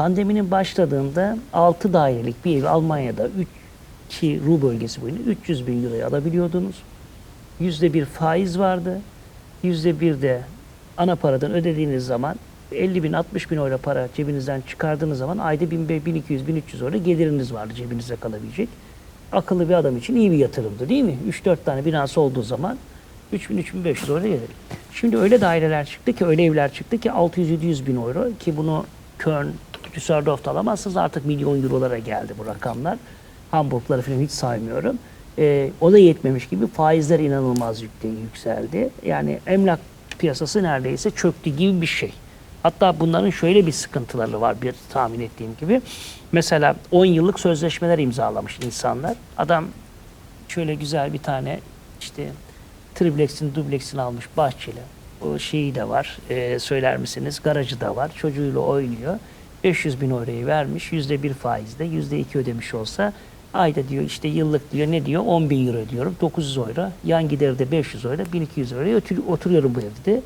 pandeminin başladığında 6 dairelik bir evi Almanya'da 3 ki Ru bölgesi boyunca 300 bin euroya alabiliyordunuz. Yüzde bir faiz vardı. Yüzde bir de ana paradan ödediğiniz zaman 50 bin 60 bin euro para cebinizden çıkardığınız zaman ayda 1200 1300 euro geliriniz vardı cebinize kalabilecek. Akıllı bir adam için iyi bir yatırımdı değil mi? 3-4 tane binası olduğu zaman 3000-3500 euro gelir. Şimdi öyle daireler çıktı ki öyle evler çıktı ki 600-700 bin euro ki bunu Köln, Düsseldorf'ta alamazsınız artık milyon eurolara geldi bu rakamlar. Hamburgları falan hiç saymıyorum. Ee, o da yetmemiş gibi faizler inanılmaz yükseldi. Yani emlak piyasası neredeyse çöktü gibi bir şey. Hatta bunların şöyle bir sıkıntıları var bir tahmin ettiğim gibi. Mesela 10 yıllık sözleşmeler imzalamış insanlar. Adam şöyle güzel bir tane işte triplex'in dublex'ini almış bahçeli. O şeyi de var. e, söyler misiniz? Garajı da var. Çocuğuyla oynuyor. 500 bin euroyu vermiş. Yüzde bir faizde. Yüzde iki ödemiş olsa ayda diyor işte yıllık diyor ne diyor 10 bin euro ödüyorum. 900 euro. Yan gideri de 500 euro. 1200 euroya otur- oturuyorum bu evde.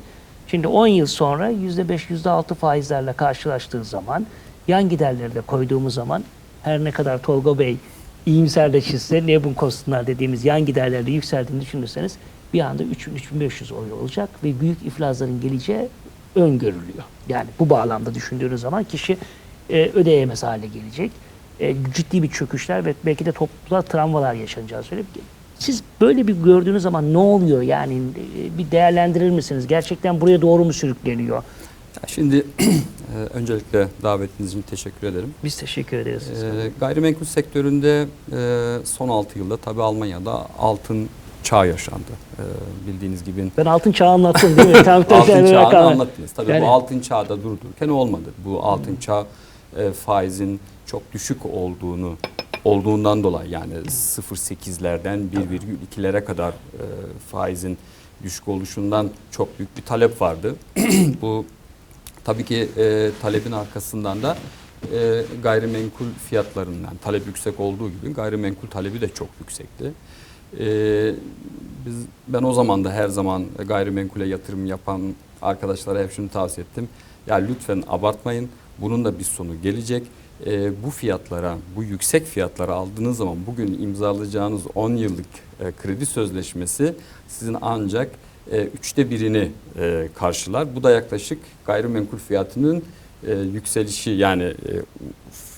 Şimdi 10 yıl sonra yüzde beş, yüzde altı faizlerle karşılaştığı zaman yan giderleri de koyduğumuz zaman her ne kadar Tolga Bey iyimserleşirse Nebunkostunlar dediğimiz yan giderlerde yükseldiğini düşünürseniz bir anda 3000-3500 euro olacak ve büyük iflasların geleceği öngörülüyor. Yani bu bağlamda düşündüğünüz zaman kişi e, ödeyemez hale gelecek. E, ciddi bir çöküşler ve belki de toplumsal travmalar yaşanacağı söyleyip siz böyle bir gördüğünüz zaman ne oluyor yani e, bir değerlendirir misiniz? Gerçekten buraya doğru mu sürükleniyor? Şimdi e, öncelikle davetiniz için teşekkür ederim. Biz teşekkür ederiz. E, gayrimenkul sektöründe e, son 6 yılda tabii Almanya'da altın çağ yaşandı. E, bildiğiniz gibi Ben altın çağı anlattım değil mi? Tam altın çağını anlattınız. Tabii Yani- bu altın çağda durdururken olmadı. Bu altın çağ e, faizin çok düşük olduğunu olduğundan dolayı yani 0.8'lerden 1,2'lere kadar e, faizin düşük oluşundan çok büyük bir talep vardı. bu tabii ki e, talebin arkasından da e, gayrimenkul fiyatlarından talep yüksek olduğu gibi gayrimenkul talebi de çok yüksekti. E, biz ben o zaman da her zaman gayrimenkule yatırım yapan arkadaşlara hep şunu tavsiye ettim. Ya lütfen abartmayın. Bunun da bir sonu gelecek. E, bu fiyatlara, bu yüksek fiyatlara aldığınız zaman bugün imzalayacağınız 10 yıllık e, kredi sözleşmesi sizin ancak e, üçte birini e, karşılar. Bu da yaklaşık gayrimenkul fiyatının e, yükselişi yani e,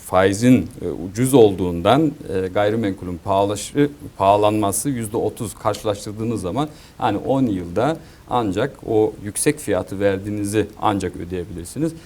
faizin e, ucuz olduğundan e, gayrimenkulün pahalaşı, pahalanması yüzde otuz karşılaştırdığınız zaman yani 10 yılda ancak o yüksek fiyatı verdiğinizi ancak ödeyebilirsiniz.